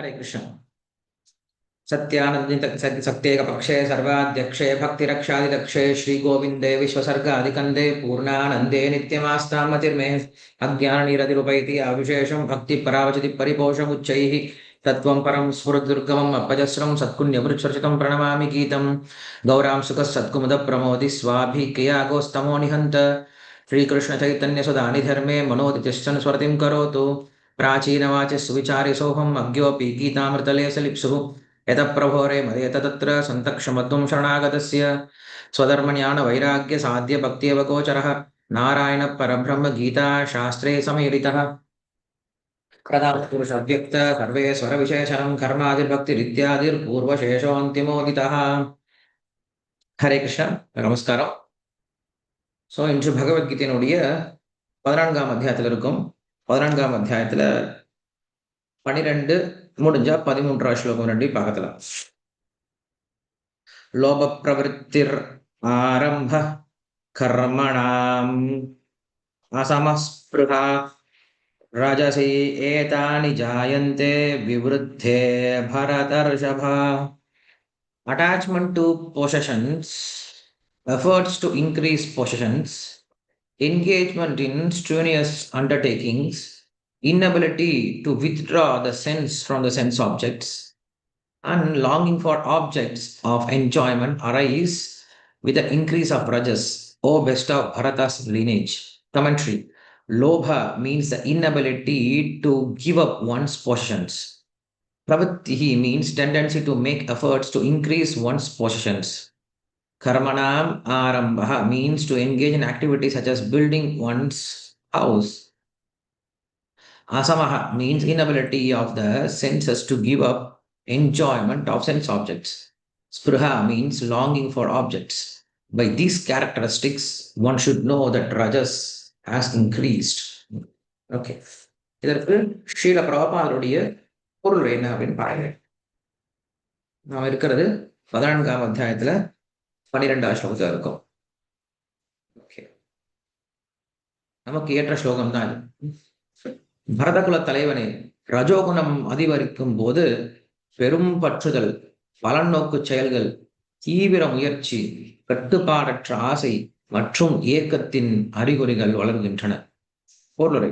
హరే కృష్ణ. సత్యానందిత సత్యేకపక్షే సర్వాధ్యక్షే భక్తిరక్షాదిలక్షే శ్రీగోవిందే విశ్వసర్గాదికందే పూర్ణానందే నిత్యమాస్తామతిర్మే అజ్ఞాననిరతిరుపైతి అవిశేషం భక్తి పరావచతి పరిపోషముచ్చై. తత్వం పరం స్ఫురదుర్గమం అపజస్రం సత్కున్యవృక్షర్చితం ప్రణమామి గీతం. గౌరాం సుఖ సత్కుముద ప్రమోది స్వాభికియాగోస్తమో నిహంత. శ్రీకృష్ణ చైతన్య సుదాని ధర్మే మనోదితిష్టను స్వరతిం కరోతు. ಪ್ರಾಚೀನವಾಚ ಸುವಿಚಾರಿಸೋಹಂ ಅಗ್ಯೋಪಿ ಗೀತಾಮೃತಲೇ ಸಲಿಪ್ಸು ಯತ ಪ್ರಭೋರೆ ಮದೇತ ತತ್ರ ಸಂತಕ್ಷಮತ್ವಂ ಶರಣಾಗತಸ್ಯ ಸ್ವಧರ್ಮಜ್ಞಾನ ವೈರಾಗ್ಯ ಸಾಧ್ಯ ಭಕ್ತಿಯವ ಗೋಚರಃ ನಾರಾಯಣ ಪರಬ್ರಹ್ಮ ಗೀತಾ ಶಾಸ್ತ್ರೇ ಸಮೀರಿತಃ ಕೃತಾಪುರುಷ ಅವ್ಯಕ್ತ ಸರ್ವೇ ಸ್ವರ ವಿಶೇಷಣಂ ಕರ್ಮಾದಿರ್ಭಕ್ತಿರಿತ್ಯಾದಿರ್ ಪೂರ್ವಶೇಷೋ ಅಂತಿಮೋದಿತಃ ಹರೇ ಕೃಷ್ಣ ನಮಸ್ಕಾರ ಸೊ இன்று ಭಗವದ್ಗೀತೆ ನೋಡಿಯ ಪದನಾಂಗಾಮ இருக்கும் பதினான்காம் அத்தியாயத்துல பனிரெண்டு முடிஞ்சா பதிமூன்றாம் ஸ்லோகம் ரெண்டு பார்க்கலாம் லோப பிரவருத்திர் ஆரம்ப கர்மணாம் அசமஸ்பிருகா ரஜசி ஏதானி ஜாயந்தே விவருத்தே பரதர்ஷபா attachment to possessions efforts to increase possessions engagement in strenuous undertakings, inability to withdraw the sense from the sense objects, and longing for objects of enjoyment arise with the increase of rajas, O best of Bharata's lineage. Commentary Lobha means the inability to give up one's possessions. Pravritti means tendency to make efforts to increase one's possessions. Karmanam arambha means to engage in activities such as building one's house. Asamaha means inability of the senses to give up enjoyment of sense objects. Spruha means longing for objects. By these characteristics, one should know that Rajas has increased. Okay. இதற்கு ஸ்ரீல பிரபாதருடைய பொருள் என்ன அப்படின்னு பாருங்க நாம் இருக்கிறது பதினான்காம் அத்தியாயத்துல பன்னிரெண்டாம் ஸ்லோகத்தில் இருக்கும். ஓகே நமக்கு ஏற்ற ஸ்லோகம் தான் இது. பரதகுல தலைவனே ரஜோகுணம் அதிகரிக்கும் போது பெரும் பற்றுதல் பலநோக்கு செயல்கள் தீவிர முயற்சி கட்டுப்பாடற்ற ஆசை மற்றும் ஏக்கத்தின் அறிகுறிகள் வளர்கின்றன பொருளுரை.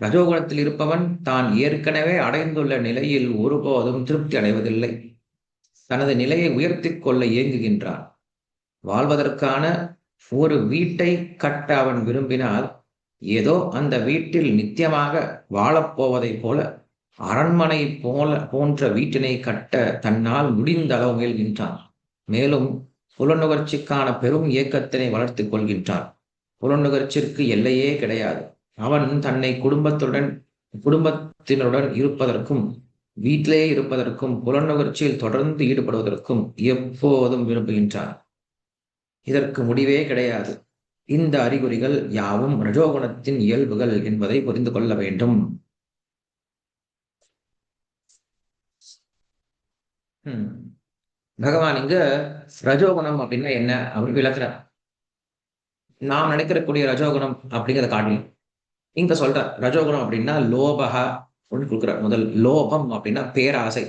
ரஜோகுணத்தில் இருப்பவன் தான் ஏற்கனவே அடைந்துள்ள நிலையில் ஒருபோதும் திருப்தி அடைவதில்லை. தனது நிலையை உயர்த்தி கொள்ள இயங்குகின்றான். வாழ்வதற்கான ஒரு வீட்டை கட்ட அவன் விரும்பினால் ஏதோ அந்த வீட்டில் நித்தியமாக வாழப்போவதைப் போல அரண்மனை போல போன்ற வீட்டினை கட்ட தன்னால் முடிந்த அளவு முயல்கின்றான். மேலும் புலநுகர்ச்சிக்கான பெரும் இயக்கத்தினை வளர்த்துக் கொள்கின்றான். புலநுகர்ச்சிற்கு எல்லையே கிடையாது. அவன் தன்னை குடும்பத்துடன் குடும்பத்தினருடன் இருப்பதற்கும் வீட்டிலே இருப்பதற்கும் புலநுகர்ச்சியில் தொடர்ந்து ஈடுபடுவதற்கும் எப்போதும் விரும்புகின்றான். இதற்கு முடிவே கிடையாது. இந்த அறிகுறிகள் யாவும் ரஜோகுணத்தின் இயல்புகள் என்பதை புரிந்து கொள்ள வேண்டும். பகவான் இங்க ரஜோகுணம் அப்படின்னா என்ன? அப்படின்னு விளக்குறார். நாம் நினைக்கிறக்கூடிய ரஜோகுணம் அப்படிங்கிறத காட்டணும் இங்க சொல்ற ரஜோகுணம் அப்படின்னா லோபகா அப்படின்னு கொடுக்குறார் முதல். லோபம் அப்படின்னா பேராசை.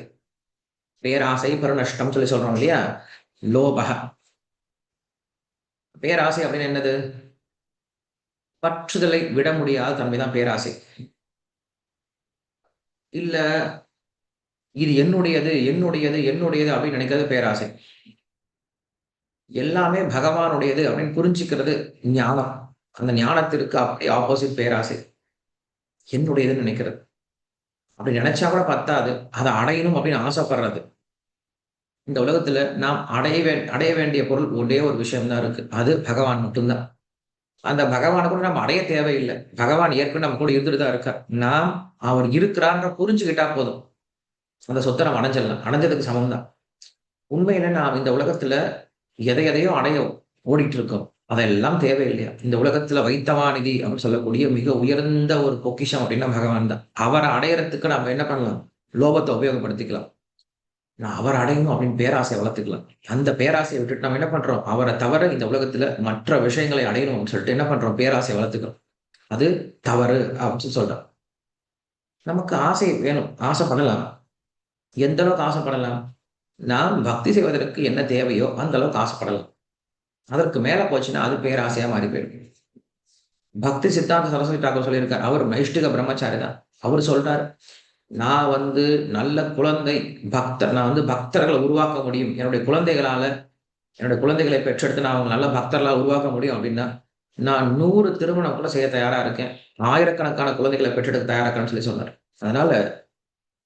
பேராசை பெருநஷ்டம் சொல்லி சொல்றோம் இல்லையா? லோபக பேராசை அப்படின்னு என்னது? பற்றுதலை விட முடியாத தன்மைதான் பேராசை. இல்ல இது என்னுடையது என்னுடையது என்னுடையது அப்படின்னு நினைக்கிறது பேராசை. எல்லாமே பகவானுடையது அப்படின்னு புரிஞ்சுக்கிறது ஞானம். அந்த ஞானத்திற்கு அப்படி ஆப்போசிட் பேராசை. என்னுடையதுன்னு நினைக்கிறது. அப்படி நினைச்சா கூட பத்தாது. அதை அடையணும் அப்படின்னு ஆசைப்படுறது. இந்த உலகத்துல நாம் அடைய வே அடைய வேண்டிய பொருள் ஒரே ஒரு விஷயம்தான் இருக்கு. அது பகவான் மட்டும்தான். அந்த பகவானை கூட நம்ம அடைய தேவையில்லை. பகவான் ஏற்கனவே நம்ம கூட இருந்துட்டு தான் இருக்கார். நாம் அவர் இருக்கிறான்னு புரிஞ்சுக்கிட்டா போதும். அந்த சொத்தை நம்ம அடைஞ்சிடலாம். அடைஞ்சதுக்கு சமம் தான் உண்மையில நாம் இந்த உலகத்துல எதை எதையோ அடைய ஓடிட்டு இருக்கோம். அதெல்லாம் தேவையில்லையா? இந்த உலகத்துல வைத்தவாநிதி அப்படின்னு சொல்லக்கூடிய மிக உயர்ந்த ஒரு பொக்கிஷம் அப்படின்னா பகவான் தான் அவரை அடையறதுக்கு நம்ம என்ன பண்ணலாம்? லோபத்தை உபயோகப்படுத்திக்கலாம். நான் அவர் அடையணும் அப்படின்னு பேராசையை வளர்த்துக்கலாம் அந்த பேராசையை விட்டுட்டு நம்ம என்ன பண்றோம்? அவரை தவிர இந்த உலகத்துல மற்ற விஷயங்களை அடையணும் அப்படின்னு சொல்லிட்டு என்ன பண்றோம்? பேராசையை வளர்த்துக்கிறோம். அது தவறு அப்படின்னு சொல்றோம் நமக்கு ஆசை வேணும். ஆசைப்படலாம் எந்த அளவுக்கு ஆசைப்படலாம் நாம் பக்தி செய்வதற்கு என்ன தேவையோ அந்த அளவுக்கு ஆசைப்படலாம் அதற்கு மேல போச்சுன்னா அது பேராசையா மாறி போயிடும் பக்தி சித்தாந்த சரஸ்வதி டாக்கூர் சொல்லியிருக்கார். அவர் மைஷ்டிக பிரம்மச்சாரி தான் அவர் சொல்றாரு நான் வந்து நல்ல குழந்தை பக்தர். நான் வந்து பக்தர்களை உருவாக்க முடியும். என்னுடைய குழந்தைகளால என்னுடைய குழந்தைகளை பெற்றெடுத்து நான் அவங்க நல்ல பக்தர்களாக உருவாக்க முடியும் அப்படின்னா நான் நூறு திருமணம் கூட செய்ய தயாரா இருக்கேன். ஆயிரக்கணக்கான குழந்தைகளை பெற்றெடுக்க தயாரா இருக்கேன்னு சொல்லி சொன்னார். அதனால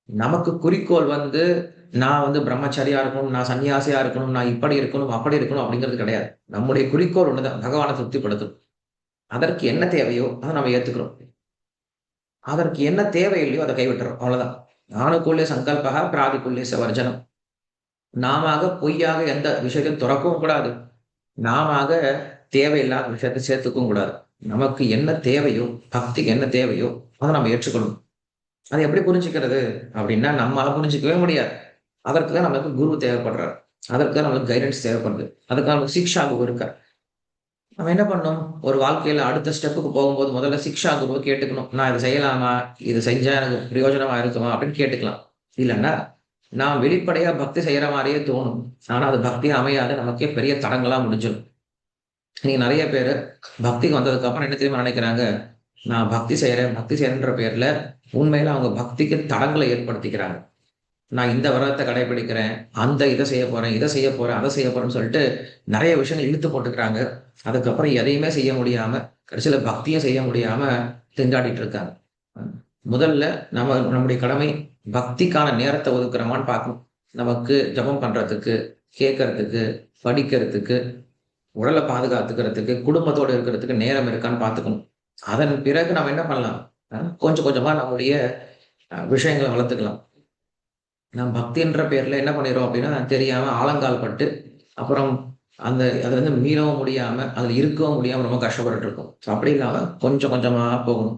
நமக்கு குறிக்கோள் வந்து நான் வந்து பிரம்மச்சாரியா இருக்கணும் நான் சன்னியாசியா இருக்கணும் நான் இப்படி இருக்கணும் அப்படி இருக்கணும் அப்படிங்கிறது கிடையாது. நம்முடைய குறிக்கோள் ஒண்ணுதான். பகவானை திருப்திப்படுத்தும் அதற்கு என்ன தேவையோ அதை நம்ம ஏத்துக்கிறோம். அதற்கு என்ன தேவையில்லையோ அதை கைவிட்டுறோம். அவ்வளவுதான். நானுக்குள்ளே சங்கல்பகா பிராதிக்குள்ளே சவர்ஜனம் நாம பொய்யாக எந்த விஷயத்தையும் துறக்கவும் கூடாது. நாம தேவையில்லாத விஷயத்தை சேர்த்துக்கவும் கூடாது. நமக்கு என்ன தேவையோ பக்திக்கு என்ன தேவையோ அதை நம்ம ஏற்றுக்கணும். அதை எப்படி புரிஞ்சுக்கிறது? அப்படின்னா நம்மளால புரிஞ்சுக்கவே முடியாது. அதற்கு தான் நமக்கு குரு தேவைப்படுறாரு. அதற்கு தான் நமக்கு கைடன்ஸ் தேவைப்படுது. அதுக்கு நமக்கு சிக்ஷா குரு இருக்கார். நம்ம என்ன பண்ணோம் ஒரு வாழ்க்கையில அடுத்த ஸ்டெப்புக்கு போகும்போது முதல்ல சிக்ஷா குருவை கேட்டுக்கணும். நான் இதை செய்யலாமா? இது செஞ்சா எனக்கு பிரயோஜனமா இருக்குமா? அப்படின்னு கேட்டுக்கலாம். இல்லைன்னா நான் வெளிப்படையா பக்தி செய்யற மாதிரியே தோணும். ஆனா அது பக்தி அமையாது. நமக்கே பெரிய தடங்களா முடிஞ்சிடும். நீங்க நிறைய பேர் பக்திக்கு வந்ததுக்கு அப்புறம் என்ன தெரியுமா நினைக்கிறாங்க? நான் பக்தி செய்யறேன். பக்தி செய்யறன்ற பேர்ல உண்மையில அவங்க பக்திக்கு தடங்களை ஏற்படுத்திக்கிறாங்க. நான் இந்த விரதத்தை கடைபிடிக்கிறேன் அந்த இதை செய்ய போறேன் இதை செய்ய போறேன் அதை செய்ய போறேன்னு சொல்லிட்டு நிறைய விஷயங்கள் இழுத்து போட்டுக்கிறாங்க. அதுக்கப்புறம் எதையுமே செய்ய முடியாம கடைசியில பக்தியும் செய்ய முடியாம திண்டாடிட்டு இருக்காங்க. முதல்ல நம்ம நம்முடைய கடமை பக்திக்கான நேரத்தை ஒதுக்குறோமான்னு பார்க்கணும். நமக்கு ஜபம் பண்றதுக்கு கேட்கறதுக்கு படிக்கிறதுக்கு உடலை பாதுகாத்துக்கிறதுக்கு குடும்பத்தோடு இருக்கிறதுக்கு நேரம் இருக்கான்னு பார்த்துக்கணும். அதன் பிறகு நம்ம என்ன பண்ணலாம்? கொஞ்சம் கொஞ்சமா நம்முடைய விஷயங்களை வளர்த்துக்கலாம். நான் பக்தின்ற பேர்ல என்ன பண்ணிடுறோம் அப்படின்னா தெரியாம ஆலங்கால் பட்டு அப்புறம் அந்த அது வந்து மீறவும் முடியாம அதுல இருக்கவும் முடியாம ரொம்ப கஷ்டப்பட்டு இருக்கும் அப்படி இல்லாம கொஞ்சம் கொஞ்சமா போகணும்.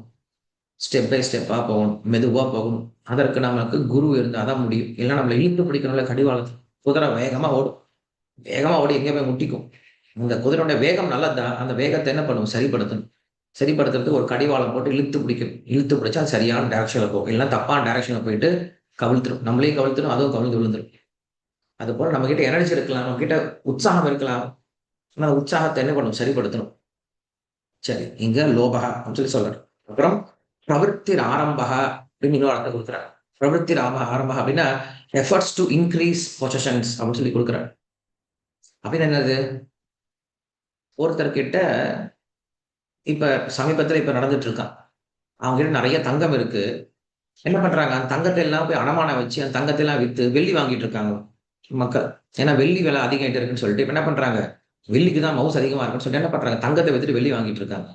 ஸ்டெப் பை ஸ்டெப்பா போகணும். மெதுவா போகணும். அதற்கு நமக்கு குரு இருந்தால் தான் முடியும். இல்லை நம்மளை இழுத்து பிடிக்கணும்ல கடிவாளத்து குதிரை வேகமா ஓடும். வேகமா ஓடி எங்கே போய் முட்டிக்கும். அந்த குதிரையோட வேகம் நல்லதுதான். அந்த வேகத்தை என்ன பண்ணுவோம் சரிப்படுத்தணும். சரிப்படுத்துறதுக்கு ஒரு கடிவாளம் போட்டு இழுத்து பிடிக்கும் இழுத்து பிடிச்சா அது சரியான டைரக்ஷன்ல போகும். இல்லைன்னா தப்பான டைரக்ஷன்ல போயிட்டு கவிழ்த்திடும் நம்மளையும் கவிழ்த்திடும் அதுவும் கவிழ்ந்து விழுந்துடும் அது போல நம்ம கிட்ட எனர்ஜி இருக்கலாம் நம்ம கிட்ட உற்சாகம் இருக்கலாம். ஆனால் உற்சாகத்தை என்ன பண்ணும்? சரிப்படுத்தணும். சரி இங்க லோபகா அப்படின்னு சொல்லி சொல்றாரு. அப்புறம் பிரவருத்தி ஆரம்பகா அப்படின்னு இன்னொரு அர்த்தம் கொடுக்குறாரு. பிரவருத்தி ராம ஆரம்பகா அப்படின்னா எஃபர்ட்ஸ் டு இன்க்ரீஸ் பொசஷன்ஸ் அப்படின்னு சொல்லி கொடுக்குறாரு. அப்படின்னு என்னது? ஒருத்தர் கிட்ட இப்ப இப்போ இப்ப நடந்துட்டு இருக்கான். அவங்க கிட்ட நிறைய தங்கம் இருக்கு. என்ன பண்றாங்க? அந்த தங்கத்தை எல்லாம் போய் அடமானம் வச்சு அந்த தங்கத்தை எல்லாம் வித்து வெள்ளி வாங்கிட்டு இருக்காங்க மக்கள். ஏன்னா வெள்ளி விலை அதிகம் இருக்குன்னு சொல்லிட்டு இப்ப என்ன பண்றாங்க? வெள்ளிக்கு தான் மவுஸ் அதிகமா இருக்குன்னு சொல்லிட்டு என்ன பண்றாங்க? தங்கத்தை வித்துட்டு வெள்ளி வாங்கிட்டு இருக்காங்க.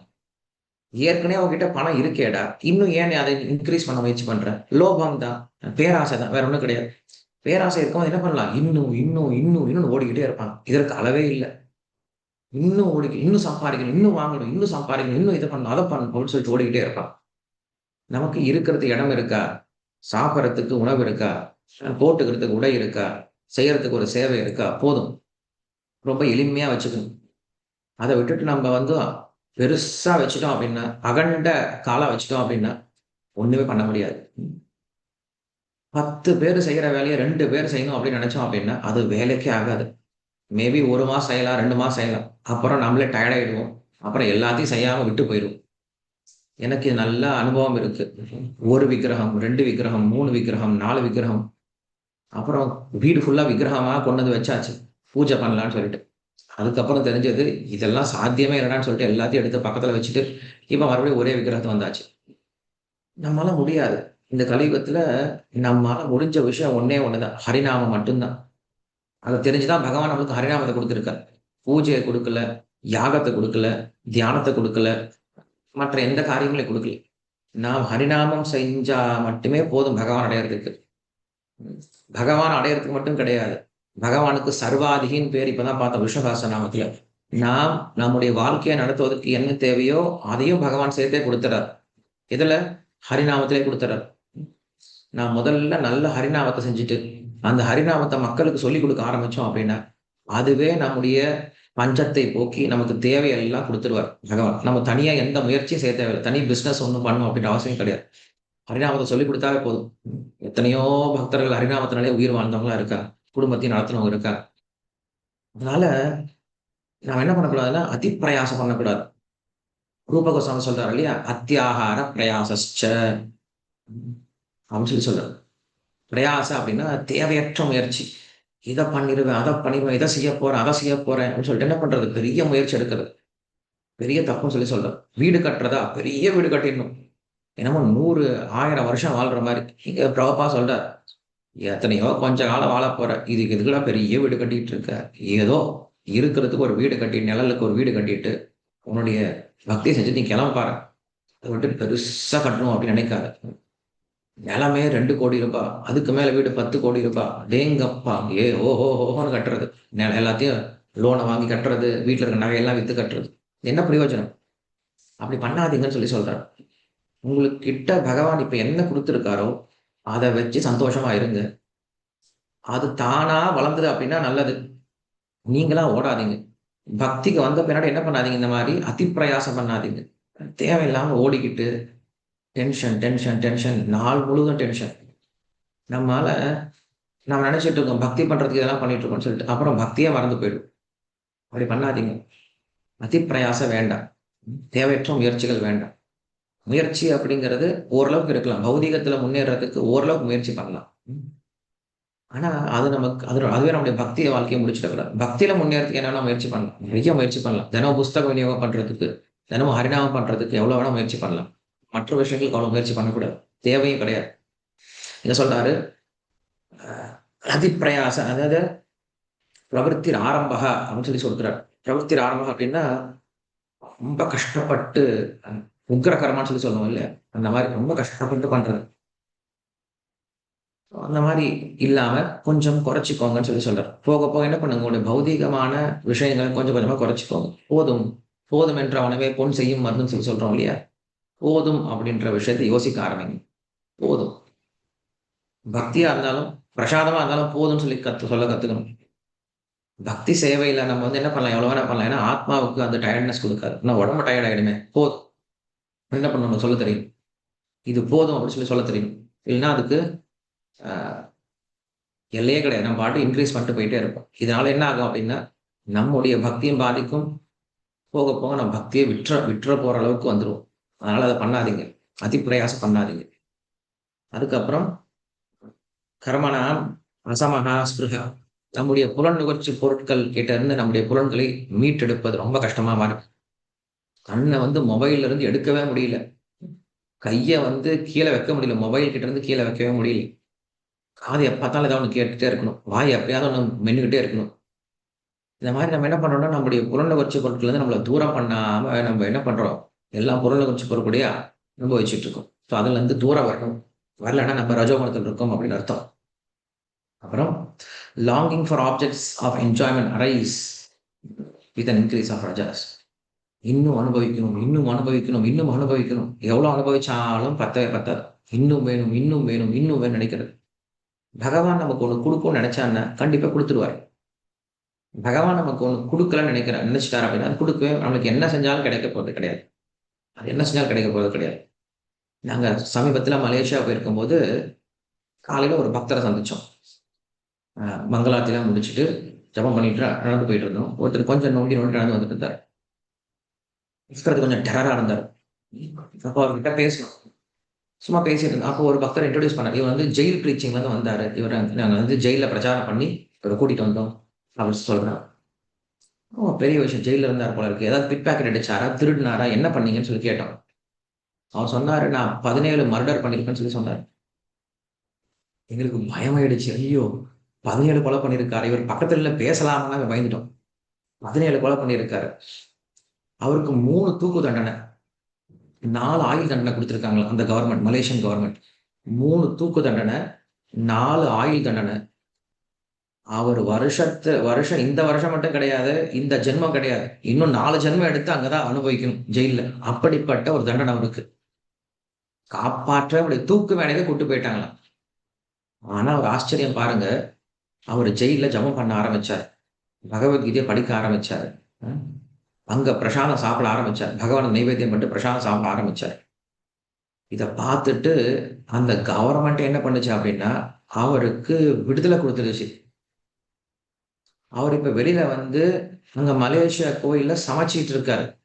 ஏற்கனவே அவங்ககிட்ட பணம் இருக்கேடா. இன்னும் ஏன் அதை இன்க்ரீஸ் பண்ண முயற்சி பண்றேன் லோபம் தான். பேராசை தான். வேற ஒண்ணும் கிடையாது. பேராசை இருக்கவங்க என்ன பண்ணலாம்? இன்னும் இன்னும் இன்னும் இன்னும் ஓடிக்கிட்டே இருப்பாங்க. இதற்கு அளவே இல்லை. இன்னும் ஓடிக்க இன்னும் சம்பாதிக்கணும் இன்னும் வாங்கணும் இன்னும் சம்பாதிக்கணும் இன்னும் இதை பண்ணணும் அதை பண்ணணும் அப்படின்னு சொல்லிட்டு ஓடிக்கிட்டே இருப்பான் நமக்கு இருக்கிறது இடம் இருக்கா? சாப்பிட்றதுக்கு உணவு இருக்கா? போட்டுக்கிறதுக்கு உடை இருக்கா? செய்யறதுக்கு ஒரு சேவை இருக்கா? போதும். ரொம்ப எளிமையாக வச்சுக்கணும். அதை விட்டுட்டு நம்ம வந்து பெருசாக வச்சுட்டோம் அப்படின்னா அகண்ட காலாக வச்சுட்டோம் அப்படின்னா ஒன்றுமே பண்ண முடியாது. பத்து பேர் செய்கிற வேலையை ரெண்டு பேர் செய்யணும் அப்படின்னு நினச்சோம் அப்படின்னா அது வேலைக்கே ஆகாது. மேபி ஒரு மாதம் செய்யலாம் ரெண்டு மாதம் செய்யலாம். அப்புறம் நம்மளே டயர்டாயிடுவோம் அப்புறம் எல்லாத்தையும் செய்யாமல் விட்டு போயிடும் எனக்கு நல்ல அனுபவம் இருக்கு. ஒரு விக்கிரகம் ரெண்டு விக்கிரகம் மூணு விக்கிரகம் நாலு விக்கிரகம். அப்புறம் வீடு ஃபுல்லா விக்கிரகமா கொண்டு வந்து வச்சாச்சு. பூஜை பண்ணலான்னு சொல்லிட்டு. அதுக்கப்புறம் தெரிஞ்சது இதெல்லாம் சாத்தியமே இல்லைன்னு சொல்லிட்டு எல்லாத்தையும் எடுத்து பக்கத்துல வச்சுட்டு இப்ப மறுபடியும் ஒரே விக்கிரகத்தை வந்தாச்சு. நம்மளால முடியாது. இந்த கலியுகத்துல நம்மளால முடிஞ்ச விஷயம் ஒன்னே ஒண்ணுதான். ஹரிநாமம் மட்டும்தான். அதை தெரிஞ்சுதான் பகவான் நம்மளுக்கு ஹரிநாமத்தை கொடுத்துருக்காரு. பூஜையை கொடுக்கல யாகத்தை கொடுக்கல தியானத்தை கொடுக்கல மற்ற எந்த காரியங்களையும் கொடுக்கல. நாம் ஹரிநாமம் செஞ்சா மட்டுமே போதும் பகவான் அடையறதுக்கு. பகவான் அடையறதுக்கு மட்டும் கிடையாது. பகவானுக்கு சர்வாதிகின்னு பேர் இப்பதான் பார்த்தோம் விஷ்ணுகாச நாமத்துல. நாம் நம்முடைய வாழ்க்கையை நடத்துவதற்கு என்ன தேவையோ அதையும் பகவான் சேர்த்தே கொடுத்துறார். இதுல ஹரிநாமத்திலே கொடுத்துறார். நான் முதல்ல நல்ல ஹரிநாமத்தை செஞ்சுட்டு அந்த ஹரிநாமத்தை மக்களுக்கு சொல்லி கொடுக்க ஆரம்பிச்சோம் அப்படின்னா அதுவே நம்முடைய பஞ்சத்தை போக்கி நமக்கு தேவையெல்லாம் கொடுத்துருவார். பகவான் நம்ம தனியா எந்த முயற்சியும் செய்ய தேவையில்லை. தனி பிசினஸ் ஒன்றும் பண்ணணும் அப்படின்ற அவசியம் கிடையாது. ஹரிநாமத்தை சொல்லி கொடுத்தாவே போதும். எத்தனையோ பக்தர்கள் ஹரிநாமத்தினாலே உயிர் வாழ்ந்தவங்களா இருக்கா குடும்பத்தையும் நடத்தினவங்க இருக்கா அதனால நாம் என்ன பண்ணக்கூடாதுன்னா அதிப்பிரயாசம் பண்ணக்கூடாது. ரூபகோசாமி சொல்றாரு இல்லையா? அத்தியாகார பிரயாசஸ்ச. அப்படின்னு சொல்லி சொல்றாரு. பிரயாசம் அப்படின்னா தேவையற்ற முயற்சி. இதை பண்ணிடுவேன் அதை பண்ணிடுவேன் இதை செய்ய போறேன் அதை செய்ய போறேன் அப்படின்னு சொல்லிட்டு என்ன பண்றது? பெரிய முயற்சி எடுக்கிறது. பெரிய தப்புன்னு சொல்லி சொல்றேன் வீடு கட்டுறதா? பெரிய வீடு கட்டிடணும். என்னமோ நூறு ஆயிரம் வருஷம் வாழ்ற மாதிரி. இங்க பிரபப்பா சொல்றார் எத்தனையோ கொஞ்ச காலம் வாழ போற. இதுக்கு இதுக்கெல்லாம் பெரிய வீடு கட்டிட்டு இருக்க. ஏதோ இருக்கிறதுக்கு ஒரு வீடு கட்டி நிழலுக்கு ஒரு வீடு கட்டிட்டு உன்னுடைய பக்தியை செஞ்சு நீ கிளம்பாரு அதை விட்டு பெருசா கட்டணும் அப்படின்னு நினைக்காத. நிலமே ரெண்டு கோடி ரூபாய் அதுக்கு மேல வீடு பத்து கோடி ரூபாய் டேங்கப்பா ஏ ஓஹோ ஓஹோன்னு கட்டுறது. நிலம் எல்லாத்தையும் லோனை வாங்கி கட்டுறது வீட்டில் இருக்க நகையெல்லாம் வித்து கட்டுறது. என்ன பிரயோஜனம்? அப்படி பண்ணாதீங்கன்னு சொல்லி சொல்றாரு. உங்களுக்கு கிட்ட பகவான் இப்ப என்ன கொடுத்துருக்காரோ அதை வச்சு சந்தோஷமா இருங்க. அது தானா வளர்ந்தது அப்படின்னா நல்லது. நீங்களா ஓடாதீங்க. பக்திக்கு வந்த பின்னாடி என்ன பண்ணாதீங்க? இந்த மாதிரி அதிப்பிரயாசம் பண்ணாதீங்க. தேவையில்லாம ஓடிக்கிட்டு டென்ஷன் டென்ஷன் டென்ஷன் நாள் முழுதும் டென்ஷன் நம்மளால நம்ம நினைச்சிட்டு இருக்கோம் பக்தி பண்றதுக்கு இதெல்லாம் பண்ணிட்டு இருக்கோம்னு சொல்லிட்டு. அப்புறம் பக்தியே மறந்து போயிடும். அப்படி பண்ணாதீங்க. அதிப்பிரயாசம் வேண்டாம். தேவையற்ற முயற்சிகள் வேண்டாம். முயற்சி அப்படிங்கிறது ஓரளவுக்கு இருக்கலாம். பௌதிகத்துல முன்னேறதுக்கு ஓரளவுக்கு முயற்சி பண்ணலாம். ஆனா அது நமக்கு அது அதுவே நம்முடைய பக்திய வாழ்க்கையை முடிச்சிடக்கூடாது பக்தியில முன்னேறதுக்கு என்னென்ன முயற்சி பண்ணலாம். நிறைய முயற்சி பண்ணலாம். தினம் புஸ்தக விநியோகம் பண்றதுக்கு தினமும் ஹரிநாமம் பண்றதுக்கு எவ்வளவு வேணா முயற்சி பண்ணலாம். மற்ற விஷயங்களுக்கு அவ்வளவு முயற்சி பண்ணக்கூடாது. தேவையும் கிடையாது. என்ன சொல்றாரு அதிப்பிரயாச அதாவது பிரவருத்தி ஆரம்பகா அப்படின்னு சொல்லி சொல்கிறார் பிரவருத்தி ஆரம்பம் அப்படின்னா ரொம்ப கஷ்டப்பட்டு உக்ரகரமான்னு சொல்லி சொல்லுவோம் இல்லையா? அந்த மாதிரி ரொம்ப கஷ்டப்பட்டு பண்றது. அந்த மாதிரி இல்லாம கொஞ்சம் குறைச்சிக்கோங்கன்னு சொல்லி சொல்றாரு. போக போக என்ன பண்ணுங்க உங்களுடைய பௌதிகமான விஷயங்களை கொஞ்சம் கொஞ்சமா குறைச்சிக்கோங்க. போதும். போதும் என்ற உணவே பொன் செய்யும் மருந்துன்னு சொல்லி சொல்றோம் இல்லையா? போதும் அப்படின்ற விஷயத்தை யோசிக்க ஆரம்பிங்க. போதும். பக்தியா இருந்தாலும் பிரசாதமா இருந்தாலும் போதும்னு சொல்லி கத்து சொல்ல கத்துக்கணும். பக்தி சேவையில நம்ம வந்து என்ன பண்ணலாம்? எவ்வளவு வேணா பண்ணலாம். ஏன்னா ஆத்மாவுக்கு அந்த டயர்ட்னஸ் கொடுக்காது. ஆனால் உடம்பு டயர்ட் ஆயிடுமே. போதும். என்ன பண்ணணும்? சொல்ல தெரியும். இது போதும் அப்படின்னு சொல்லி சொல்ல தெரியும். இல்லைன்னா அதுக்கு எல்லையே கிடையாது. நம்ம பாட்டு இன்க்ரீஸ் பண்ணிட்டு போயிட்டே இருப்போம். இதனால என்ன ஆகும் அப்படின்னா நம்முடைய பக்தியும் பாதிக்கும் போக போக நம்ம பக்தியை விட்டுற விட்டுற போற அளவுக்கு வந்துடுவோம் அதனால அதை பண்ணாதீங்க. அதிப்பிரயாசம் பண்ணாதீங்க. அதுக்கப்புறம் கர்மனா அசமகா ஸ்பிருகா நம்முடைய புலன் நுகர்ச்சி பொருட்கள் கிட்ட இருந்து நம்முடைய புலன்களை மீட்டெடுப்பது ரொம்ப கஷ்டமா மாறும் கண்ணை வந்து மொபைல்ல இருந்து எடுக்கவே முடியல. கையை வந்து கீழே வைக்க முடியல. மொபைல் கிட்ட இருந்து கீழே வைக்கவே முடியல. காது எப்பத்தாலும் ஏதாவது ஒன்று கேட்டுட்டே இருக்கணும். வாய் எப்படியாவது ஒன்று மென்னுக்கிட்டே இருக்கணும். இந்த மாதிரி நம்ம என்ன பண்றோம்னா நம்முடைய புலன் நுகர்ச்சி பொருட்கள் வந்து நம்மளை தூரம் பண்ணாம நம்ம என்ன பண்றோம்? எல்லா கொஞ்சம் பொருட்களையா அனுபவிச்சுட்டு இருக்கோம் ஸோ அதுல இருந்து தூரம் வரணும். வரலன்னா நம்ம ரஜோகுணத்தில் இருக்கோம் அப்படின்னு அர்த்தம். அப்புறம் longing for objects of enjoyment arise with an increase of rajas இன்னும் அனுபவிக்கணும் இன்னும் அனுபவிக்கணும் இன்னும் அனுபவிக்கணும். எவ்வளோ அனுபவிச்சாலும் பத்தவே பத்தாது. இன்னும் வேணும் இன்னும் வேணும் இன்னும் வேணும் நினைக்கிறது. பகவான் நமக்கு ஒன்று கொடுக்கும்னு நினைச்சான்னா கண்டிப்பாக கொடுத்துருவாரு. பகவான் நமக்கு ஒன்று கொடுக்கலன்னு நினைக்கிற நினைச்சிட்டார் அப்படின்னா அது கொடுக்கவே நம்மளுக்கு என்ன செஞ்சாலும் கிடைக்க போகிறது கிடையாது. அது என்ன செஞ்சாலும் கிடைக்க போகிறது கிடையாது. நாங்கள் சமீபத்தில் மலேசியா போயிருக்கும்போது காலையில் ஒரு பக்தரை சந்தித்தோம் மங்களாத்திலாம் முடிச்சுட்டு ஜபம் பண்ணிட்டு நடந்து போயிட்டு இருந்தோம். ஒருத்தர் கொஞ்சம் நோண்டி நோண்டி நடந்து வந்துட்டு இருந்தார். இருக்கிறது கொஞ்சம் டெரராக இருந்தார். அப்போ அவர்கிட்ட பேசணும் சும்மா பேசிட்டு இருந்தோம். அப்போ ஒரு பக்தர் இன்ட்ரடியூஸ் பண்ணார். இவர் வந்து ஜெயில் பிரீச்சிங்ல இருந்து வந்தார். இவர் நாங்கள் வந்து ஜெயிலில் பிரச்சாரம் பண்ணி இவரை கூட்டிகிட்டு வந்தோம் அவர் சொல்றாரு. ஓ பெரிய விஷயம். ஜெயில இருந்தார் போல இருக்கு. ஏதாவது பிட் பேக்கெட் அடிச்சாரா திருடினாரா? என்ன பண்ணீங்கன்னு சொல்லி கேட்டோம். அவர் சொன்னாரு நான் பதினேழு மர்டர் பண்ணிருக்கேன்னு சொல்லி சொன்னார். எங்களுக்கு பயமாயிடுச்சு. ஐயோ பதினேழு கொலை பண்ணியிருக்காரு இவர் பக்கத்துல பேசலாம்னா பயந்துட்டோம். பதினேழு கொலை பண்ணியிருக்காரு அவருக்கு மூணு தூக்கு தண்டனை. நாலு ஆயுள் தண்டனை கொடுத்துருக்காங்களா? அந்த கவர்மெண்ட் மலேசியன் கவர்மெண்ட் மூணு தூக்கு தண்டனை நாலு ஆயுள் தண்டனை அவர் வருஷத்து வருஷம் இந்த வருஷம் மட்டும் கிடையாது இந்த ஜென்மம் கிடையாது. இன்னும் நாலு ஜென்மம் எடுத்து அங்கதான் அனுபவிக்கணும் ஜெயில அப்படிப்பட்ட ஒரு தண்டனை அவருக்கு. காப்பாற்ற அவருடைய தூக்கு மேலேயே கூட்டு போயிட்டாங்களாம். ஆனா ஒரு ஆச்சரியம் பாருங்க அவர் ஜெயில ஜபம் பண்ண ஆரம்பிச்சார். பகவத்கீதையை படிக்க ஆரம்பிச்சார். அங்க பிரசாதம் சாப்பிட ஆரம்பிச்சார். பகவான் நைவேத்தியம் பண்ணிட்டு பிரசாதம் சாப்பிட ஆரம்பிச்சார். இதை பார்த்துட்டு அந்த கவர்மெண்ட் என்ன பண்ணுச்சு அப்படின்னா அவருக்கு விடுதலை கொடுத்துருச்சு. அவர் இப்ப வெளியில வந்து அங்க மலேசியா கோயிலில் சமைச்சிட்டு இருக்காரு.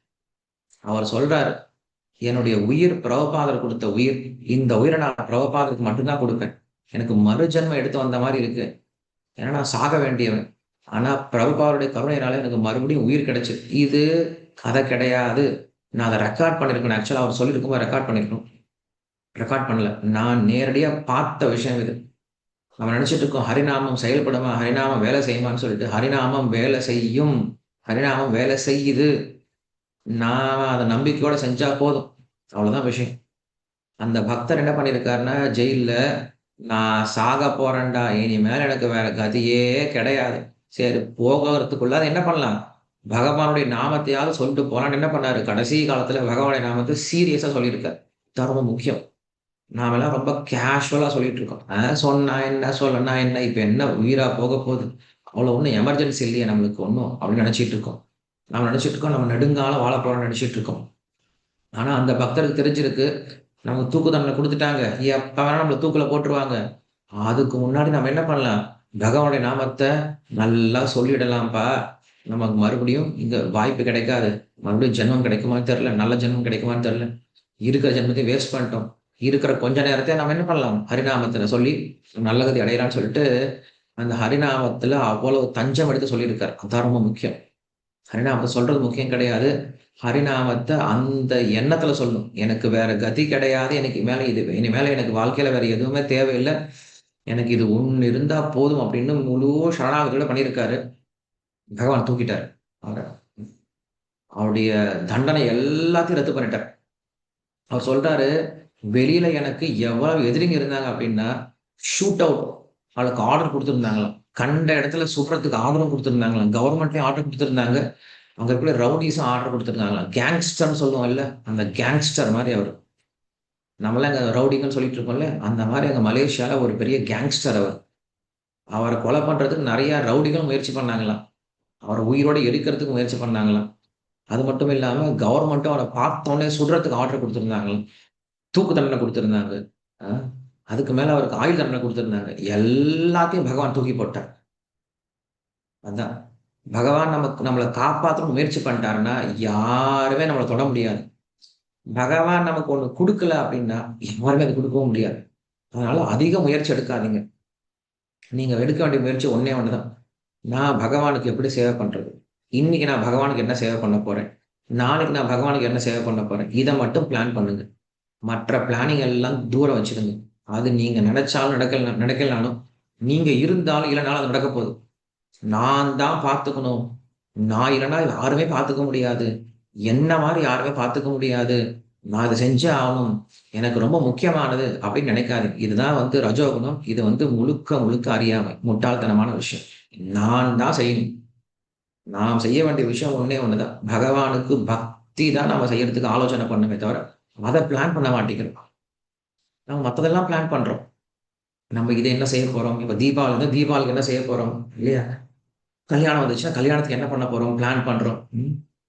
அவர் சொல்றாரு என்னுடைய உயிர் பிரபபாதர் கொடுத்த உயிர் இந்த உயிரை நான் பிரபபாதருக்கு மட்டும்தான் கொடுப்பேன். எனக்கு மறுஜன்மம் எடுத்து வந்த மாதிரி இருக்கு. ஏன்னா நான் சாக வேண்டியவன். ஆனா பிரபுபாருடைய கருணையினால எனக்கு மறுபடியும் உயிர் கிடைச்சு. இது கதை கிடையாது. நான் அதை ரெக்கார்ட் பண்ணிருக்கேன் ஆக்சுவலா அவர் சொல்லியிருக்கும் ரெக்கார்ட் பண்ணிருக்கணும். ரெக்கார்ட் பண்ணல. நான் நேரடியா பார்த்த விஷயம் இது. அவன் நினைச்சிட்டு இருக்கோம் ஹரிநாமம் செயல்படுமா ஹரிநாமம் வேலை செய்யுமான்னு சொல்லிட்டு ஹரிநாமம் வேலை செய்யும் ஹரிநாமம் வேலை செய்யுது. நான் அதை நம்பிக்கையோட செஞ்சா போதும். அவ்வளவுதான் விஷயம். அந்த பக்தர் என்ன பண்ணியிருக்காருன்னா ஜெயில நான் சாக போறேன்டா இனிமேல் எனக்கு வேற கதியே கிடையாது. சரி போகிறதுக்குள்ள அதை என்ன பண்ணலாம்? பகவானுடைய நாமத்தையாவது சொல்லிட்டு போனான்னு என்ன பண்ணாரு? கடைசி காலத்துல பகவானுடைய நாமத்தை சீரியஸா சொல்லியிருக்காரு. தர்மம் முக்கியம். நாம எல்லாம் ரொம்ப கேஷுவலா சொல்லிட்டு இருக்கோம் சொன்னா என்ன சொல்லனா என்ன இப்ப என்ன உயிரா போக போகுது? அவ்வளவு ஒன்றும் எமர்ஜென்சி இல்லையே நம்மளுக்கு ஒன்றும் அப்படின்னு நினைச்சிட்டு இருக்கோம் நம்ம நினைச்சிட்டு இருக்கோம் நம்ம நெடுங்காலம் வாழ போறோம்னு நினைச்சிட்டு இருக்கோம் ஆனா அந்த பக்தருக்கு தெரிஞ்சிருக்கு நம்ம தூக்கு தண்டனை கொடுத்துட்டாங்க. எப்ப வேணா நம்மள தூக்குல போட்டுருவாங்க. அதுக்கு முன்னாடி நம்ம என்ன பண்ணலாம்? பகவானுடைய நாமத்தை நல்லா சொல்லிடலாம்ப்பா. நமக்கு மறுபடியும் இங்க வாய்ப்பு கிடைக்காது. மறுபடியும் ஜென்மம் கிடைக்குமான்னு தெரியல நல்ல ஜென்மம் கிடைக்குமான்னு தெரியல. இருக்கிற ஜென்மத்தையும் வேஸ்ட் பண்ணிட்டோம். இருக்கிற கொஞ்ச நேரத்தை நம்ம என்ன பண்ணலாம்? ஹரிநாமத்துல சொல்லி நல்லகதி அடையலாம்னு சொல்லிட்டு அந்த ஹரிநாமத்துல அவ்வளவு தஞ்சம் எடுத்து சொல்லியிருக்காரு. அதான் ரொம்ப முக்கியம். ஹரிநாமத்தை சொல்றது முக்கியம் கிடையாது. ஹரிநாமத்தை அந்த எண்ணத்துல சொல்லணும் எனக்கு வேற கதி கிடையாது. எனக்கு மேல இது இனிமேல எனக்கு வாழ்க்கையில வேற எதுவுமே தேவையில்லை. எனக்கு இது ஒன்று இருந்தா போதும் அப்படின்னு முழு சரணாகதியோட பண்ணியிருக்காரு. பகவான் தூக்கிட்டார். அவரை. அவருடைய தண்டனை எல்லாத்தையும் ரத்து பண்ணிட்டார். அவர் சொல்றாரு வெளியில எனக்கு எவ்வளவு எதிரிங்க இருந்தாங்க அப்படின்னா ஷூட் அவுட் அவளுக்கு ஆர்டர் கொடுத்துருந்தாங்களாம். கண்ட இடத்துல சுடுறதுக்கு ஆர்டரும் கொடுத்துருந்தாங்களாம். கவர்மெண்ட்லயும் ஆர்டர் கொடுத்துருந்தாங்க. அங்க இருக்கிற ரவுடிஸும் ஆர்டர் கொடுத்துருந்தாங்களாம். கேங்ஸ்டர்னு சொல்லுவோம் இல்ல? அந்த கேங்ஸ்டர் மாதிரி அவர். நம்மளாம் அங்க ரவுடிங்கன்னு சொல்லிட்டு இருக்கோம்ல? அந்த மாதிரி அங்க மலேசியால ஒரு பெரிய கேங்ஸ்டர் அவர். அவரை கொலை பண்றதுக்கு நிறைய ரவுடிகள் முயற்சி பண்ணாங்களாம். அவரை உயிரோட எரிக்கிறதுக்கு முயற்சி பண்ணாங்களாம். அது மட்டும் இல்லாம கவர்மெண்ட்டும் அவரை பார்த்தோன்னே சுடுறதுக்கு ஆர்டர் கொடுத்துருந்தாங்களாம். தூக்கு தண்டனை கொடுத்துருந்தாங்க. அதுக்கு மேல அவருக்கு ஆயுள் தண்டனை கொடுத்துருந்தாங்க. எல்லாத்தையும் பகவான் தூக்கி போட்டார். அதான். பகவான் நமக்கு நம்மளை காப்பாற்றணும் முயற்சி பண்ணிட்டாருன்னா யாருமே நம்மளை தொட முடியாது. பகவான் நமக்கு ஒன்று கொடுக்கல அப்படின்னா யாருமே அது கொடுக்கவும் முடியாது. அதனால அதிக முயற்சி எடுக்காதீங்க. நீங்க எடுக்க வேண்டிய முயற்சி ஒன்னே தான் நான் பகவானுக்கு எப்படி சேவை பண்றது? இன்னைக்கு நான் பகவானுக்கு என்ன சேவை பண்ண போறேன்? நாளைக்கு நான் பகவானுக்கு என்ன சேவை பண்ண போறேன்? இதை மட்டும் பிளான் பண்ணுங்க. மற்ற பிளானிங் எல்லாம் தூரம் வச்சிருங்க. அது நீங்க நினைச்சாலும் நடக்கல நடக்கலானும் நீங்க இருந்தாலும் இல்லைனாலும் அது நடக்க போகுது. நான் தான் பார்த்துக்கணும். நான் இல்லைன்னா யாருமே பார்த்துக்க முடியாது. என்ன மாதிரி யாருமே பார்த்துக்க முடியாது. நான் இதை செஞ்சே ஆகணும். எனக்கு ரொம்ப முக்கியமானது அப்படின்னு நினைக்காது இதுதான் வந்து ரஜோகுணம். இது வந்து முழுக்க முழுக்க அறியாமை. முட்டாள்தனமான விஷயம். நான் தான் செய்யணும். நாம் செய்ய வேண்டிய விஷயம் ஒன்னே ஒண்ணுதான். பகவானுக்கு பக்தி தான் நம்ம செய்யறதுக்கு ஆலோசனை பண்ணுமே தவிர அதை பிளான் பண்ண மாட்டேங்கிறோம். நம்ம மற்றதெல்லாம் பிளான் பண்ணுறோம் நம்ம இதை என்ன செய்ய போகிறோம் இப்போ தீபாவளி வந்து தீபாவளிக்கு என்ன செய்ய போகிறோம் இல்லையா? கல்யாணம் வந்துச்சுன்னா கல்யாணத்துக்கு என்ன பண்ண போகிறோம் பிளான் பண்ணுறோம்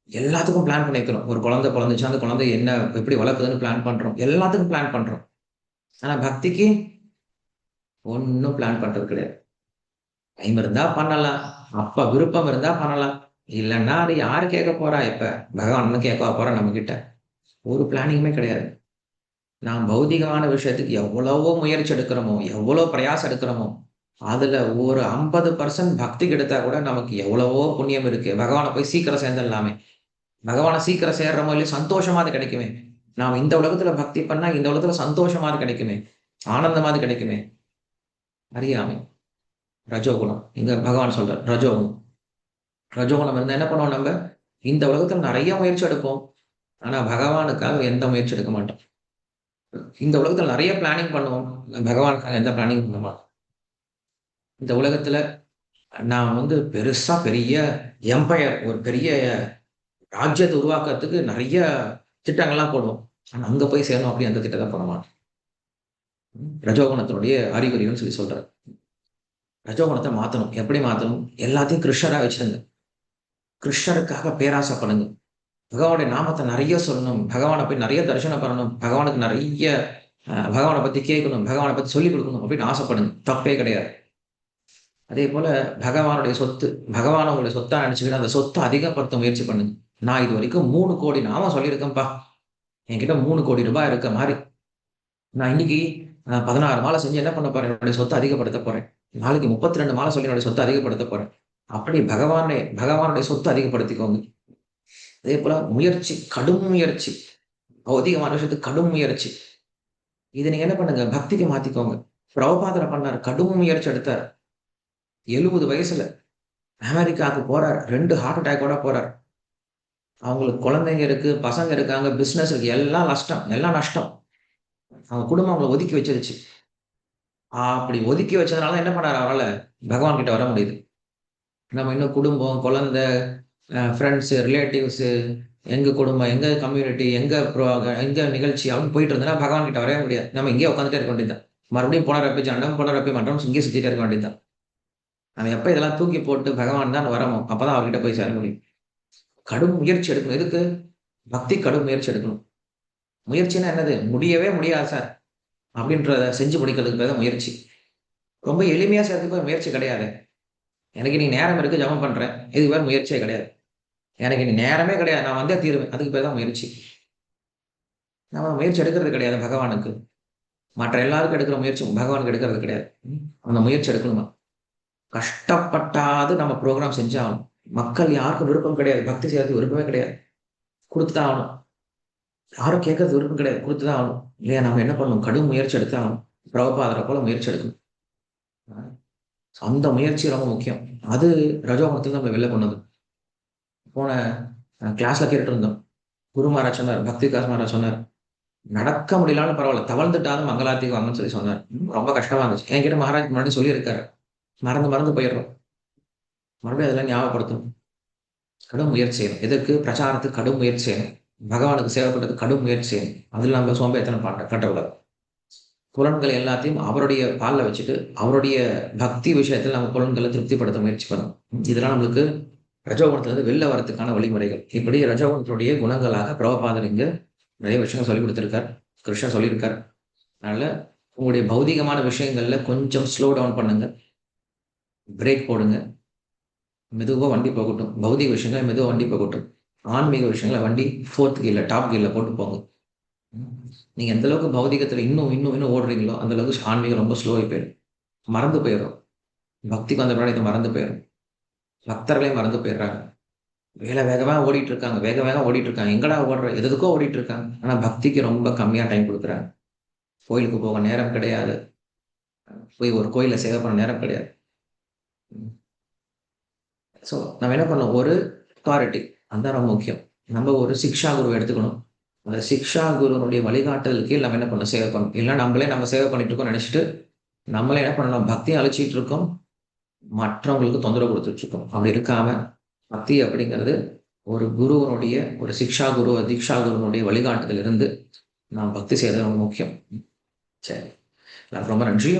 எல்லாத்துக்கும் பிளான் பண்ணிக்கிறோம். ஒரு குழந்தை பிறந்துச்சுன்னா அந்த குழந்தை என்ன எப்படி வளர்க்குதுன்னு பிளான் பண்ணுறோம் எல்லாத்துக்கும் பிளான் பண்ணுறோம் ஆனால் பக்திக்கு ஒன்றும் பிளான் பண்ணுறது கிடையாது. டைம் இருந்தால் பண்ணலாம். அப்போ விருப்பம் இருந்தால் பண்ணலாம். இல்லைன்னா அது யார் கேட்க போகிறா இப்போ? பகவான் கேட்க போகிறா நம்மக்கிட்ட ஒரு பிளானிங்குமே கிடையாது. நாம் பௌதிகமான விஷயத்துக்கு எவ்வளவோ முயற்சி எடுக்கிறோமோ எவ்வளோ பிரயாசம் எடுக்கிறோமோ அதில் ஒரு ஐம்பது பர்சன்ட் பக்திக்கு எடுத்தா கூட நமக்கு எவ்வளவோ புண்ணியம் இருக்குது பகவானை போய் சீக்கிரம் சேர்ந்துடலாமே. பகவானை சீக்கிரம் சேர்றமோ இல்லையோ சந்தோஷமாக அது கிடைக்குமே. நாம் இந்த உலகத்தில் பக்தி பண்ணால் இந்த உலகத்தில் சந்தோஷமாக அது கிடைக்குமே. ஆனந்தமாக அது கிடைக்குமே. அறியாமை. ரஜோகுணம். இங்கே பகவான் சொல்கிறார் ரஜோகுணம். ரஜோகுணம் இருந்தால் என்ன பண்ணுவோம் நம்ம? இந்த உலகத்தில் நிறைய முயற்சி எடுப்போம். ஆனால் பகவானுக்காக எந்த முயற்சி எடுக்க மாட்டோம். இந்த உலகத்தில் நிறைய பிளானிங் பண்ணுவோம். பகவானுக்காக எந்த பிளானிங் பண்ண மாட்டோம். இந்த உலகத்தில் நான் வந்து பெருசாக பெரிய எம்பையர் ஒரு பெரிய ராஜ்யத்தை உருவாக்குறதுக்கு நிறைய திட்டங்கள்லாம் போடுவோம். ஆனால் அங்கே போய் சேரணும் அப்படி அந்த திட்டத்தை போட மாட்டோம். ரஜோகுணத்தினுடைய அறிகுறின்னு சொல்லி சொல்கிறார் ரஜோகுணத்தை மாற்றணும் எப்படி மாற்றணும் எல்லாத்தையும் கிருஷ்ணராக வச்சிருங்க. கிருஷ்ணருக்காக பேராசை பண்ணுங்க. பகவானுடைய நாமத்தை நிறைய சொல்லணும் பகவானை போய் நிறைய தரிசனம் பண்ணணும் பகவானுக்கு நிறைய பகவானை பத்தி கேட்கணும் பகவானை பத்தி சொல்லிக் கொடுக்கணும் அப்படின்னு ஆசைப்படுங்க. தப்பே கிடையாது. அதே போல பகவானுடைய சொத்து பகவான் உங்களுடைய சொத்தா நினைச்சுக்கிட்டு அந்த சொத்தை அதிகப்படுத்த முயற்சி பண்ணுங்க. நான் இது வரைக்கும் மூணு கோடி நாம சொல்லியிருக்கேன்ப்பா. என்கிட்ட மூணு கோடி ரூபாய் இருக்க மாதிரி. நான் இன்னைக்கு பதினாறு மாலை செஞ்சு என்ன பண்ண போறேன்? என்னுடைய சொத்தை அதிகப்படுத்த போறேன். நாளைக்கு முப்பத்தி ரெண்டு மாலை சொல்லி என்னுடைய சொத்தை அதிகப்படுத்த போறேன். அப்படி பகவானே பகவானுடைய சொத்தை அதிகப்படுத்திக்கோங்க. அதே போல முயற்சி கடும் முயற்சி. பௌதிகமான விஷயத்துக்கு கடும் முயற்சி. இதை நீங்க என்ன பண்ணுங்க? பக்திக்கு மாத்திக்கோங்க. பிரபபாதரை பண்ணார். கடும் முயற்சி எடுத்தார். எழுபது வயசுல அமெரிக்காவுக்கு போறார். ரெண்டு ஹார்ட் அட்டாக்கோட போறார். அவங்களுக்கு குழந்தைங்க இருக்கு பசங்க இருக்காங்க பிசினஸ் இருக்கு. எல்லாம் நஷ்டம் எல்லாம் நஷ்டம். அவங்க குடும்பம் அவங்களை ஒதுக்கி வச்சிருச்சு. அப்படி ஒதுக்கி வச்சதுனால என்ன பண்ணார் அவரால்? பகவான் கிட்ட வர முடியுது. நம்ம இன்னும் குடும்பம் குழந்தை ஃப்ரெண்ட்ஸு ரிலேட்டிவ்ஸு எங்கள் குடும்பம் எங்கள் கம்யூனிட்டி எங்கள் ப்ரோ எங்கள் நிகழ்ச்சி அப்படின்னு போயிட்டு இருந்தனா பகவான் கிட்ட வரவே முடியாது. நம்ம இங்கேயே உட்காந்துட்டே இருக்க வேண்டியதுதான். மறுபடியும் போன ரப்பி ஜண்டம் போன ரப்பி மன்றம் இங்கே சுற்றிட்டே இருக்க வேண்டியதுதான். நம்ம எப்போ இதெல்லாம் தூக்கி போட்டு பகவான் தான் வரமோ அப்பதான் அவர்கிட்ட போய் சேர முடியும். கடும் முயற்சி எடுக்கணும். எதுக்கு? பக்தி கடும் முயற்சி எடுக்கணும். முயற்சினா என்னது? முடியவே முடியாது சார். அப்படின்றத செஞ்சு முடிக்கிறதுக்கு பேர் தான் முயற்சி. ரொம்ப எளிமையா செய்யறதுக்கு முயற்சி கிடையாது. எனக்கு நீ நேரம் இருக்கு ஜபம் பண்றேன். இதுக்கு பேர் முயற்சியே கிடையாது. எனக்கு நீ நேரமே கிடையாது. நான் வந்தே தீருவேன். அதுக்கு பேர் தான் முயற்சி. நம்ம முயற்சி எடுக்கிறது கிடையாது பகவானுக்கு. மற்ற எல்லாருக்கும் எடுக்கிற முயற்சி பகவானுக்கு எடுக்கிறது கிடையாது. அந்த முயற்சி எடுக்கணுமா? கஷ்டப்பட்டாது நம்ம ப்ரோக்ராம் செஞ்சாகணும். மக்கள் யாருக்கும் விருப்பம் கிடையாது. பக்தி செய்யறது விருப்பமே கிடையாது. கொடுத்து தான் ஆகணும். யாரும் கேட்கறது விருப்பம் கிடையாது. கொடுத்து தான் ஆகணும். இல்லையா? நம்ம என்ன பண்ணணும்? கடும் முயற்சி எடுத்தாகணும். பிரபபாதரை போல முயற்சி எடுக்கணும். அந்த முயற்சி ரொம்ப முக்கியம். அது ரஜோகுணத்தில் நம்ம வெளில கொண்டது போன கிளாஸ்ல கேட்டுட்டு இருந்தோம். குரு மகாராஜ் சொன்னார் பக்தி காஸ் மகாராஜ் சொன்னார் நடக்க முடியலான்னு பரவாயில்ல தவழ்ந்துட்டாலும் மங்களாத்திக்கு வாங்கன்னு சொல்லி சொன்னார். ரொம்ப கஷ்டமா இருந்துச்சு. என்கிட்ட மகாராஜ் முன்னாடி சொல்லியிருக்காரு. மறந்து மறந்து போயிடுறோம். மறுபடியும் அதெல்லாம் ஞாபகப்படுத்தணும். கடும் முயற்சி செய்யணும். எதற்கு? பிரச்சாரத்துக்கு கடும் முயற்சி செய்யணும். பகவானுக்கு சேவைப்பட்டது கடும் முயற்சி செய்யணும். அதில் நம்ம சோம்பேத்தனை பாட்ட கட்டக்கூடாது புலன்கள் எல்லாத்தையும் அவருடைய பாலில் வச்சுட்டு அவருடைய பக்தி விஷயத்தில் நம்ம புலன்களை திருப்திப்படுத்த முயற்சி பண்ணணும். இதெல்லாம் நம்மளுக்கு ரஜோகுணத்திலிருந்து வெளில வரதுக்கான வழிமுறைகள். இப்படி ரஜோகுணத்தினுடைய குணங்களாக பிரபபாதர் இங்கு நிறைய விஷயங்கள் சொல்லி கொடுத்துருக்கார். கிருஷ்ணன் சொல்லியிருக்கார். அதனால உங்களுடைய பௌதிகமான விஷயங்கள்ல கொஞ்சம் ஸ்லோ டவுன் பண்ணுங்க. பிரேக் போடுங்க. மெதுவாக வண்டி போகட்டும். பௌதிக விஷயங்களை மெதுவாக வண்டி போகட்டும். ஆன்மீக விஷயங்களை வண்டி ஃபோர்த் கீரில் டாப் கீரில் போட்டு போங்க. நீங்க எந்த அளவுக்கு பௌதிகத்துல இன்னும் இன்னும் இன்னும் ஓடுறீங்களோ அந்த அளவுக்கு ஆன்மீகம் ரொம்ப ஸ்லோவாகி போயிடும். மறந்து போயிடும். பக்திக்கு வந்த பின்னாடி இதை மறந்து போயிடும். பக்தர்களே மறந்து போயிடுறாங்க. வேலை வேகமாக ஓடிட்டு இருக்காங்க வேக வேகம் ஓடிட்டு இருக்காங்க எங்கடா ஓடுற? எதுக்கோ ஓடிட்டு இருக்காங்க ஆனால் பக்திக்கு ரொம்ப கம்மியாக டைம் கொடுக்குறாங்க. கோயிலுக்கு போக நேரம் கிடையாது. போய் ஒரு கோயிலில் சேவை பண்ண நேரம் கிடையாது. ஸோ நம்ம என்ன பண்ணோம் ஒரு அத்தாரிட்டி அதுதான் ரொம்ப முக்கியம். நம்ம ஒரு சிக்ஷா குரு எடுத்துக்கணும். அந்த சிக்ஷா குருனுடைய வழிகாட்டுதல் கீழ் நம்ம என்ன பண்ணணும் சேவை பண்ணணும். இல்லை நம்மளே நம்ம சேவை பண்ணிட்டு இருக்கோம் நினைச்சிட்டு நம்மளே என்ன பண்ணணும் பக்தியை அழைச்சிட்டு இருக்கோம். மற்றவங்களுக்கு தொந்தரவு கொடுத்துட்டு இருக்கோம். அப்படி இருக்காம பக்தி அப்படிங்கிறது ஒரு குருவனுடைய ஒரு சிக்ஷா குரு தீக்ஷா குருவனுடைய வழிகாட்டுதல் இருந்து நாம் பக்தி செய்யறது ரொம்ப முக்கியம். சரி. ரொம்ப நன்றி